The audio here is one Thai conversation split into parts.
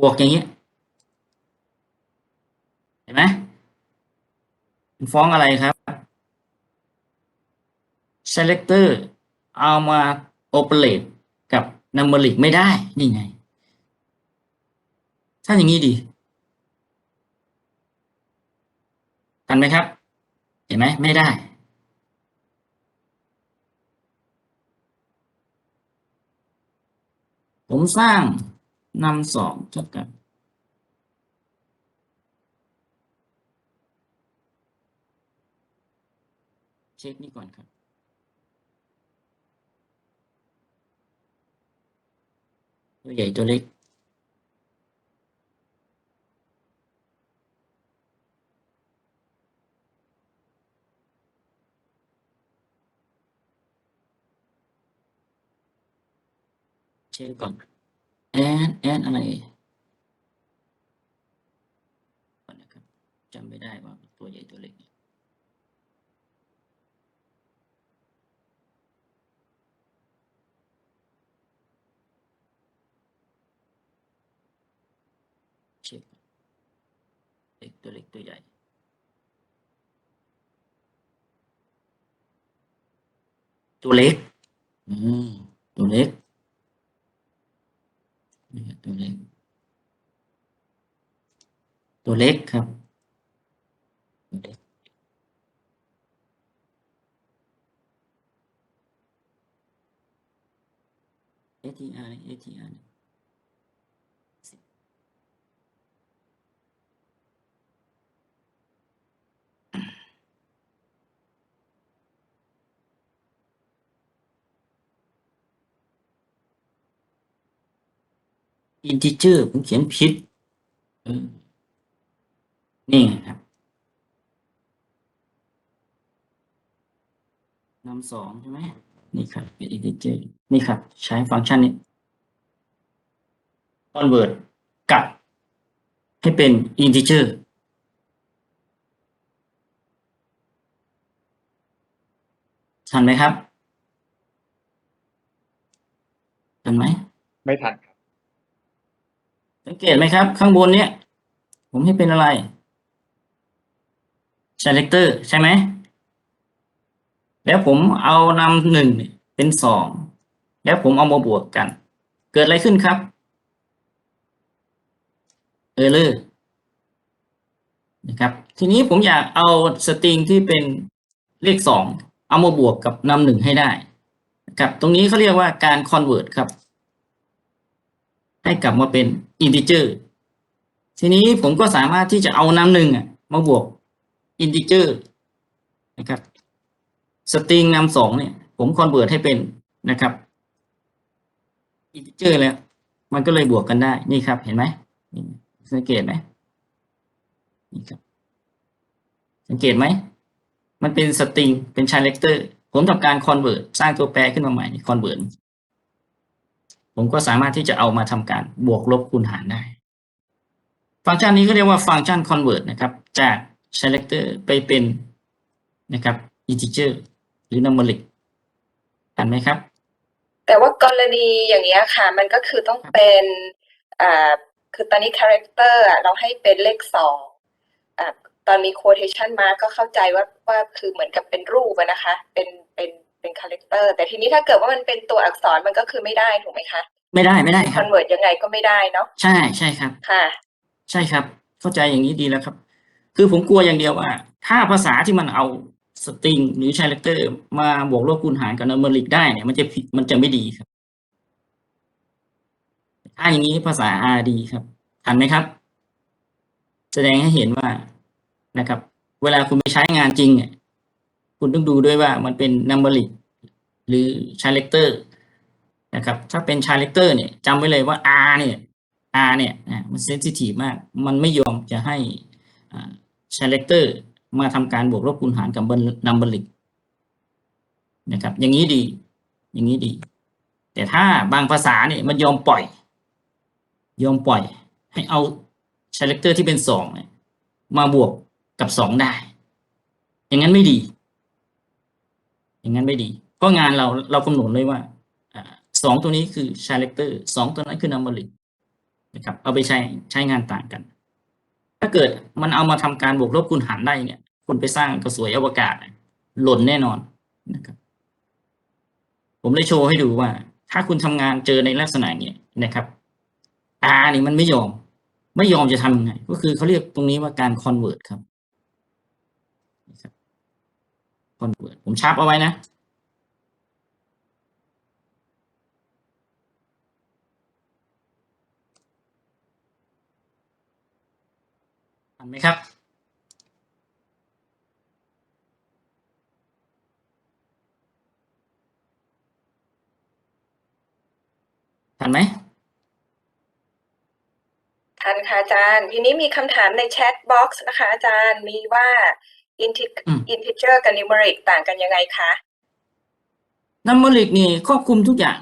บวกอย่างเงี้ยเห็นไหมมันฟ้องอะไรครับ selector เอามา operate กับ numeric ไม่ได้นี่ไง ถ้าอย่างนี้ดีทันไหมครับ เห็นไหมไม่ได้ผมสร้าง นำสองเท่ากับเช็คนี่ก่อนครับตัวใหญ่ตัวเล็กเช็คก่อน แอนแอนอะไรก่อนนะครับจำไม่ได้ว่าตัวใหญ่ตัวเล็ก เช็คก่อนเล็กตัวเล็กตัวใหญ่ ตัวเล็ก อืม ตัวเล็ก นี่ตัวเล็ก ตัวเล็กครับตัวเล็ก ATR นี่ ATR นี่อิ นทิเจอร์ผมเขียนผิดนี่ครับนำสองใช่ไหมนี่ครับเป็นอินทิเจอร์นี่ครับ ใช้ฟังก์ชันนี้ convert กลับ ให้เป็นอินทิเจอร์ทันไหมครับทันไหม ไม่ทันครับ สังเกตไหมครับ ข้างบนเนี้ยผมให้เป็นอะไร selector ใช่ไหม แล้วผมเอานำหนึ่งเป็นสอง แล้วผมเอามาบวกกัน เกิดอะไรขึ้นครับ เออเลอร์นะครับ ทีนี้ผมอยากเอาสตริงที่เป็นเลขสองเอามาบวกกับนำหนึ่งให้ได้นะครับ ตรงนี้เขาเรียกว่าการ convert ครับ ให้กลับมาเป็น integer ทีนี้ผมก็สามารถที่จะเอาน้ำหนึ่งอะมาบวก integer นะครับสตริงนำสองเนี่ย ผมคอนเวิร์ตให้เป็นนะครับ integer แล้ว มันก็เลยบวกกันได้นี่ครับ เห็นไหมสังเกตไหมนี่ครับสังเกตไหมมันเป็นสตริงเป็นชาร์เลคเตอร์ผมทำการคอนเวิร์ตสร้างตัวแปรขึ้นมาใหม่คอนเวิร์ต ผมก็สามารถที่จะเอามาทำการบวกลบคูณหารได้ ฟังก์ชันนี้ก็เรียกว่าฟังก์ชัน convert นะครับ จาก selector ไปเป็นนะครับ integer หรือ numeric ทันไหมครับ แต่ว่ากรณีอย่างเงี้ค่ะ มันก็คือต้องเป็นอ่าคือตอนนี้ character เราให้เป็นเลขสองอ่าตอนมี quotation mark ก็เข้าใจว่าว่าคือเหมือนกับเป็นรูปนะคะ เป็น เป็นเป็น character แต่ทีนี้ถ้าเกิดว่ามันเป็นตัวอักษรมันก็คือไม่ได้ถูกไหมคะไม่ได้ไม่ได้ครับ convert ยังไงก็ไม่ได้เนาะใช่ใช่ครับ ค่ะใช่ครับ เข้าใจอย่างนี้ดีแล้วครับ คือผมกลัวอย่างเดียวว่า ถ้าภาษาที่มันเอาสตริงหรือชาเลคเตอร์มาบวกลบคูณหารกับนัมเบอริกได้เนี่ยมันจะผิดมันจะไม่ดีครับถ้าอย่างนี้ภาษา R ดีครับทันไหมครับ แสดงให้เห็นว่านะครับ เวลาคุณไปใช้งานจริงเนี่ย คุณต้องดูด้วยว่ามันเป็นนัมเบอริกหรือชาเลคเตอร์นะครับ ถ้าเป็นชาเลคเตอร์เนี่ยจำไว้เลยว่า R เนี่ย R เนี่ยมันเซนซิทีฟมาก มันไม่ยอมจะให้อ่า selector มาทำการบวกลบคูณหารกับ numeric นะครับ อย่างนี้ดี อย่างนี้ดี แต่ถ้าบางภาษาเนี่ยมันยอมปล่อย ยอมปล่อย ให้เอา selector ที่เป็นสองเนี่ยมาบวกกับสองได้ อย่างนั้นไม่ดี อย่างนั้นไม่ดี เพราะงานเราเรากำหนดเลยว่าสองตัวนี้คือ selector สองตัวนั้นคือ numeric นะครับ เอาไปใช้ใช้งานต่างกัน ถ้าเกิดมันเอามาทำการบวกลบคูณหารได้เนี่ย คุณไปสร้างกระสวยอวกาศ หล่นแน่นอนนะครับ ผมได้โชว์ให้ดูว่า ถ้าคุณทำงานเจอในลักษณะเนี้ยนะครับตานี่มันไม่ยอม ไม่ยอมจะทำยังไง ก็คือเขาเรียกตรงนี้ว่าการคอนเวิร์ตครับ คอนเวิร์ตผมชาร์ปเอาไว้นะ ทันไหมครับ ทันไหมทันค่ะอาจารย์ ทีนี้มีคำถามในแชทบ็อกซ์นะคะอาจารย์มีว่า inti- อืม integer กับ numeric ต่างกันยังไงคะนัมเบอริกนี่ครอบคลุมทุกอย่าง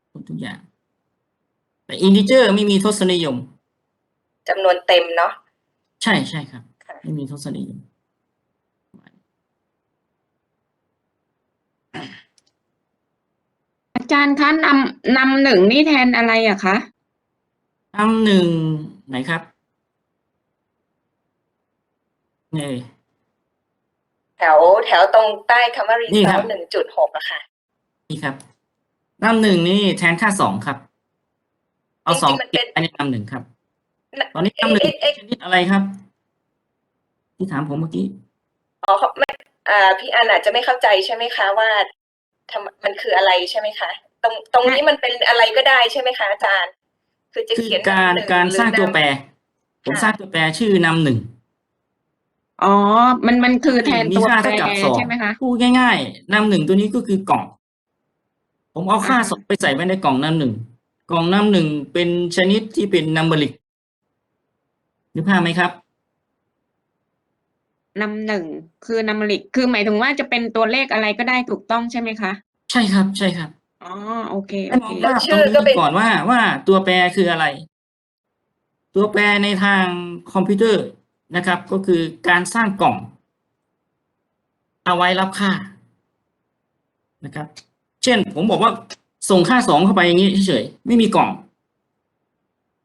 ครอบคลุมทุกอย่าง แต่อินทิเจอร์ไม่มีทศนิยมจำนวนเต็มเนาะใช่ใช่ครับค่ะไม่มีทศนิยม อาจารย์คะนำนำหนึ่งนี่แทนอะไรอะคะนำหนึ่งไหนครับ นี่ แถวแถวตรงใต้คำว่านี่ครับ result หนึ่งจุดหกอะค่ะนี่ครับนำหนึ่งนี่แทนค่าสองครับ เอาสองจริงๆมันเป็นอันนี้นำหนึ่งครับน่ะตอนนี้นำหนึ่งเอ๊ะเอ๊ะชนิดอะไรครับ ที่ถามผมเมื่อกี้ อ๋อเขาไม่อ่าพี่อันอาจจะไม่เข้าใจใช่ไหมคะว่าทำมันคืออะไรใช่ไหมคะ ตรงตรงนี้มันเป็นอะไรก็ได้ใช่ไหมคะอาจารย์ คือจะคือเขียนการหนึ่การหอสร้างตัวำแปร ผมค่ะ สร้างตัวแปรชื่อนำหนึ่ง อ๋อ มันมันคือแทนมีตัวค่าแปรเท่ากับสองใช่ไหมคะพูดง่ายๆนำหนึ่งตัวนี้ก็คือกล่อง ผมเอาค่าอ่าสองไปใส่ไว้ในกล่องนำหนึ่งกล่องนำหนึ่งเป็นชนิดที่เป็นนัมเบริกนึกภาพไหมครับนำหนึ่งคือนำลิกคือหมายถึงว่าจะเป็นตัวเลขอะไรก็ได้ถูกต้องใช่ไหมคะ ใช่ครับ ใช่ครับอ๋อโอเคให้โอมองเคภาพตรงนี้ก่อนว่าว่าตัวแปรคืออะไร ตัวแปรในทางคอมพิวเตอร์ นะครับ ก็คือการสร้างกล่อง เอาไว้รับค่านะครับ เช่นผมบอกว่าส่งค่าสองเข้าไปอย่างนี้เฉยๆไม่มีกล่อง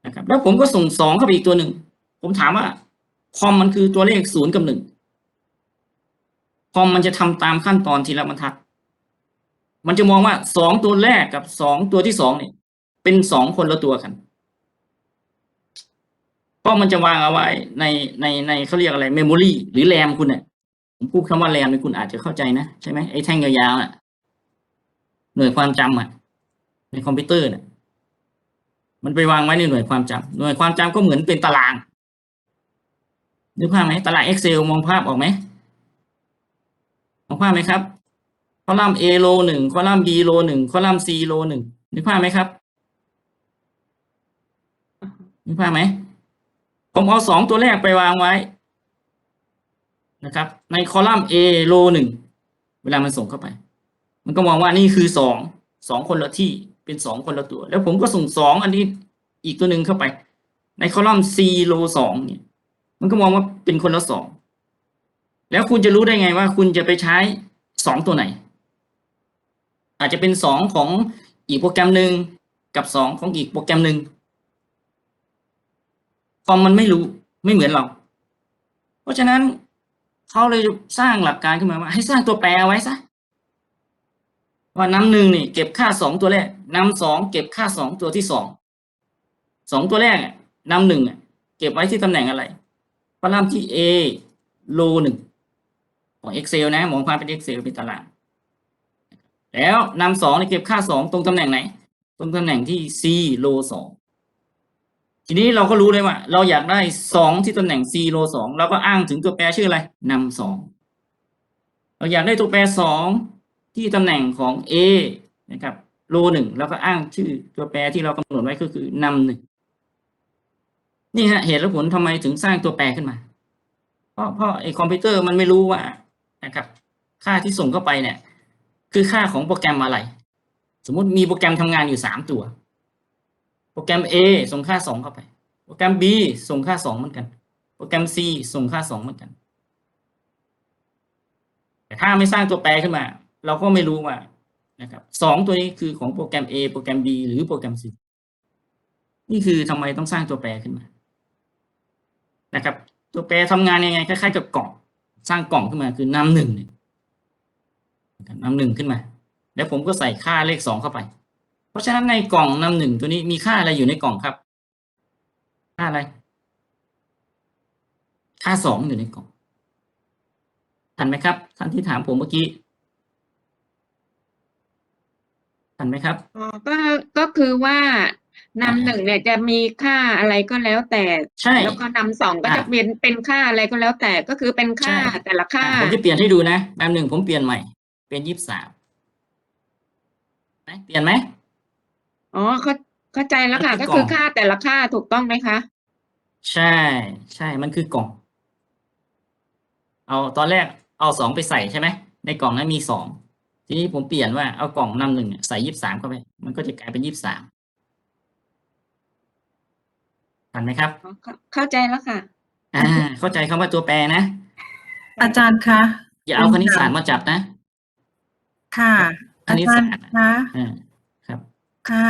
นะครับ แล้วผมก็ส่งสองเข้าไปอีกตัวหนึ่งผมถามว่าคอมมันคือตัวเลขศูนย์กับหนึ่งคอมมันจะทำตามขั้นตอนทีละบรรทัด มันจะมองว่าสองตัวแรกกับสองตัวที่สองเนี่ย เป็นสองคนละตัวกัน เพราะมันจะวางเอาไว้ในในในเขาเรียกอะไรเมมโมรีหรือแรมคุณเนี่ยผมพูดคำว่าแรมนี่คุณอาจจะเข้าใจนะใช่ไหมไอ้แท่งยาวๆน่ะหน่วยความจำอะ ในคอมพิวเตอร์เนี่ยมันไปวางไว้ในหน่วยความจำหน่วยความจำก็เหมือนเป็นตารางนึกภาพไหมตาราง Excel มองภาพออกไหมมองภาพไหมครับคอลัมน์ A โลหนึ่งคอลัมน์ B โลหนึ่งคอลัมน์ C โลหนึ่งนึกภาพไหมครับนึกภาพไหม ผมเอาสองตัวแรกไปวางไว้นะครับ ในคอลัมน์ A โลหนึ่งเวลามันส่งเข้าไป มันก็มองว่านี่คือสองสองคนละที่เป็นสองคนละตัว แล้วผมก็ส่งสองอันนี้อีกตัวหนึ่งเข้าไป ในคอลัมน์ C โลสองเนี่ย มันก็มองว่าเป็นคนละสองแล้วคุณจะรู้ได้ไงว่าคุณจะไปใช้สองตัวไหน อาจจะเป็นสองของอีกโปรแกรมหนึ่งกับสองของอีกโปรแกรมหนึ่ง คอมมันไม่รู้ไม่เหมือนเรา เพราะฉะนั้นเขาเลยสร้างหลักการขึ้นมาว่า ให้สร้างตัวแปรไว้ซะว่าน้ำหนึ่งนี่เก็บค่าสองตัวแรกน้ำสองเก็บค่าสองตัวที่สองสองตัวแรกน้ำหนึ่งเก็บไว้ที่ตำแหน่งอะไรคอลัมน์ที่ A โลหนึ่งของ Excel นะมองภาพเป็น Excel เป็นตารางแล้วนำสองเก็บค่าสองตรงตำแหน่งไหน ตรงตำแหน่งที่ C โลสอง ทีนี้เราก็รู้เลยว่า เราอยากได้สองที่ตำแหน่ง C โลสองเราก็อ้างถึงตัวแปรชื่ออะไรนำสองเราอยากได้ตัวแปรสองที่ตำแหน่งของ A นะครับโลหนึ่งแล้วก็อ้างชื่อตัวแปรที่เรากำหนดไว้ก็คือนำหนึ่งนี่ฮะเหตุและผลทำไมถึงสร้างตัวแปรขึ้นมา เพราะเพราะไอ้คอมพิวเตอร์มันไม่รู้ว่านะครับค่าที่ส่งเข้าไปเนี่ย คือค่าของโปรแกรมอะไร สมมติมีโปรแกรมทำงานอยู่สามตัว โปรแกรม A ส่งค่าสองเข้าไป โปรแกรม B ส่งค่าสองเหมือนกัน โปรแกรม C ส่งค่าสองเหมือนกัน แต่ถ้าไม่สร้างตัวแปรขึ้นมา เราก็ไม่รู้ว่านะครับสองตัวนี้คือของโปรแกรม A โปรแกรม B หรือโปรแกรม C นี่คือทำไมต้องสร้างตัวแปรขึ้นมา นะครับ ตัวแปรทำงานยังไงคล้ายๆกับกล่อง สร้างกล่องขึ้นมาคือนำหนึ่งเนี่ยนำหนึ่งขึ้นมา แล้วผมก็ใส่ค่าเลขสองเข้าไป ราะฉะนั้นในกล่องนำหนึ่งตัวนี้มีค่าอะไรอยู่ในกล่องครับ ค่าอะไร ค่าสองอยู่ในกล่อง ทันไหมครับ ท่านที่ถามผมเมื่อกี้ ทันไหมครับอ๋อก็ก็คือว่านำหนึ่งเนี่ยจะมีค่าอะไรก็แล้วแต่ ใช่ แล้วก็นำสองก็อะจะเป็นเป็นค่าอะไรก็แล้วแต่ก็คือเป็นค่าใช่แต่ละค่าอะผมจะเปลี่ยนให้ดูนะแป๊บหนึ่งผมเปลี่ยนใหม่ เป็นยี่สิบสามไหมเปลี่ยนไหม อ๋อเข้าเข้าใจแล้วค่ะมันคืก็อกล่องคือค่าแต่ละค่าถูกต้องไหมคะ ใช่ ใช่มันคือกล่อง เอาตอนแรกเอาสองไปใส่ใช่ไหมในกล่องนั้นมีสองทีนี้ผมเปลี่ยนว่าเอากล่องนำหนึ่งเนี่ยใส่ยี่สิบสามเข้าไป มันก็จะกลายเป็นยี่สิบสามทันไหมครับอ๋อเข้าเข้าใจแล้วค่ะ อ่า เข้าใจคำว่าตัวแปรนะ อาจารย์คะอย่าเอาคณิตศาสตร์มาจับนะ ค่ะคอาณิตจารศาย์สตร์คะอ่า ค่ะ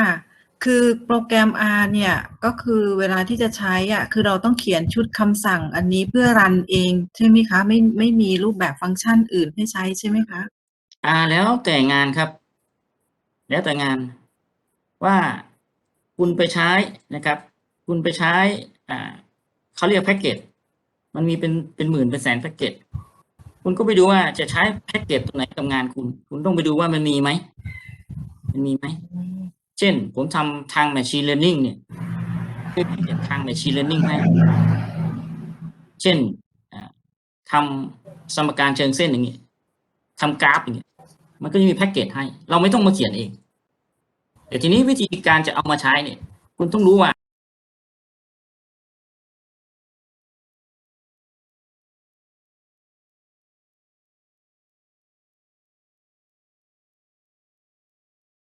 คือโปรแกรม R เนี่ย ก็คือเวลาที่จะใช้อะ คือเราต้องเขียนชุดคำสั่งอันนี้เพื่อรันเองใช่ไหมคะ ไม่ไม่มีรูปแบบฟังก์ชันอื่นให้ใช้ใช่ไหมคะ อ่าแล้วแต่งานครับ แล้วแต่งานว่าคุณไปใช้นะครับ คุณไปใช้อ่าเขาเรียกแพ็กเกจมันมีเป็นเป็นหมื่นเป็นแสนแพ็กเกจคุณก็ไปดูว่าจะใช้แพ็กเกจตัวไหนกับงานคุณ คุณต้องไปดูว่ามันมีไหมมันมีไหม เช่น ผมทำทาง Machine Learning เนี่ยคือแพ็กเกจทาง Machine Learning ให้ เช่นทำสมการเชิงเส้นอย่างนี้ทำกราฟอย่างนี้มันก็จะมีแพ็กเกจให้ เราไม่ต้องมาเขียนเอง แต่ทีนี้วิธีการจะเอามาใช้เนี่ย คุณต้องรู้ว่า